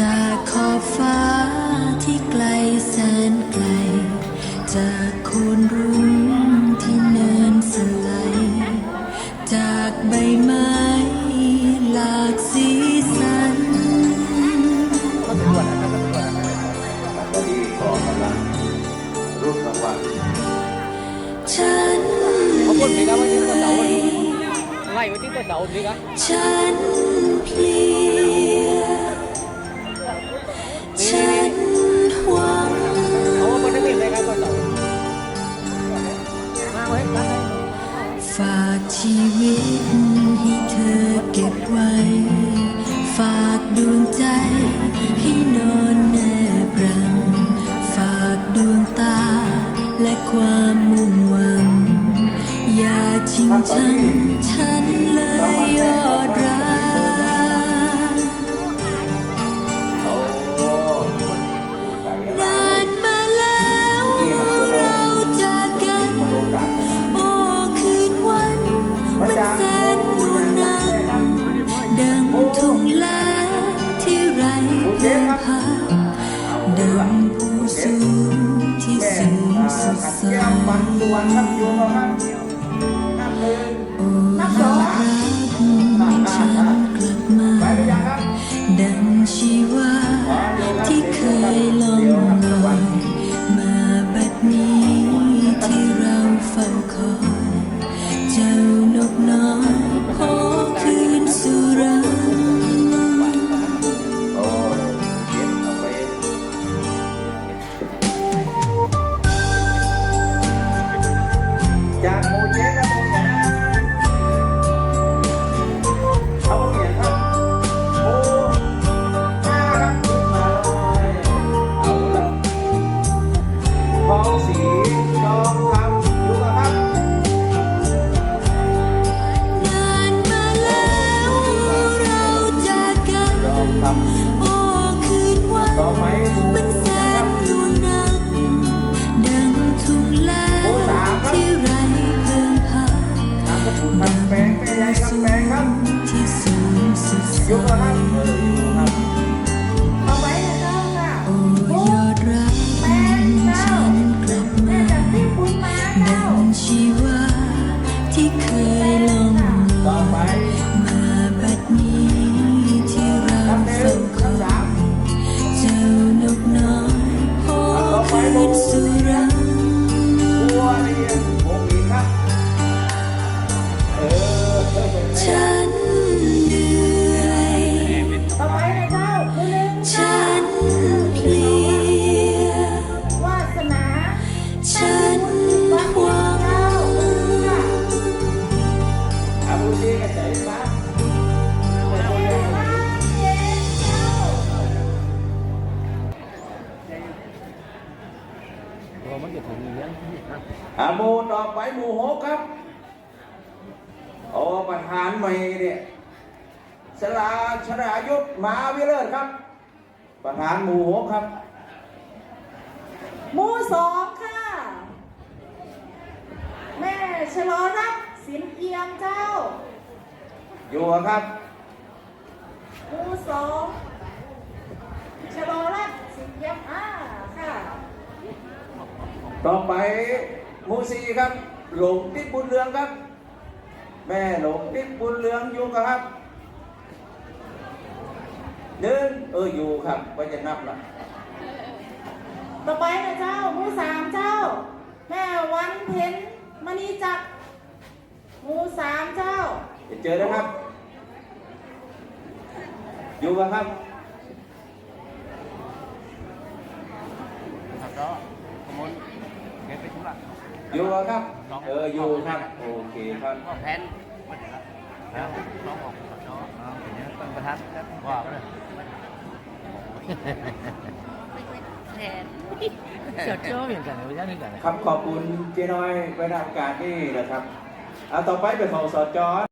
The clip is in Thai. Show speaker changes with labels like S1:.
S1: จาก
S2: ขอบฟ้า
S3: ที่ไกลแส
S1: น
S3: ไก
S1: ล จากคนรุ้งที่เนินสลา
S2: ย
S1: จาก
S2: ใบไม้หลาก
S1: สีสัน ฉัน ฝา
S2: กชีวิตให้เธอเก็บ
S4: ไว้ ฝา
S1: กดวงใจ
S2: ให้ สา
S1: ปันสุ
S2: วรรณครับอ
S1: ยู่
S4: ค
S2: รับ สุ มูต่อไปหมู่หกครับโอ้ประธานใหม่เนี่ยสลาชรายุทธมาวิเลิศครับ ประธานหมู่หกครับ
S4: หมู่สองค่ะ แม่ชะลอรักสินเอียมเจ้า
S2: อยู่ครับ
S4: หมู่สองชะลอรักสินเอียมอ่าค่ะ
S2: ต่อไป หมู่สี่ครับ หลงทิศบุญเรืองครับ แม่หลงทิศบุญเรืองอยู่ครับหนึ่งเอออยู่ครับว่าจะนับละ
S4: ต่อไปนะเจ้าหมู่สามเจ้า แม่วันเพ็ญมณีจักรหมู่สามเจ้า
S2: จะเจอนะครับ อยู่กันครับ
S3: ครับก็ขโมยเก็บไปทุกหลัก
S2: อยู่กันครับ เอออยู่ครับ โอเคครับ
S3: ก็แพนแล้วน้องของน้องอย่างเงี้ยต้องประทัดว่าเลยเกิดเจอเหมือนกันเลยไม่ใช่เหมือนกัน
S2: ครับขอบคุณเจ๊น้อยไว้ในโอกาสนี้นะครับเอาต่อไปเป็นของสอจอ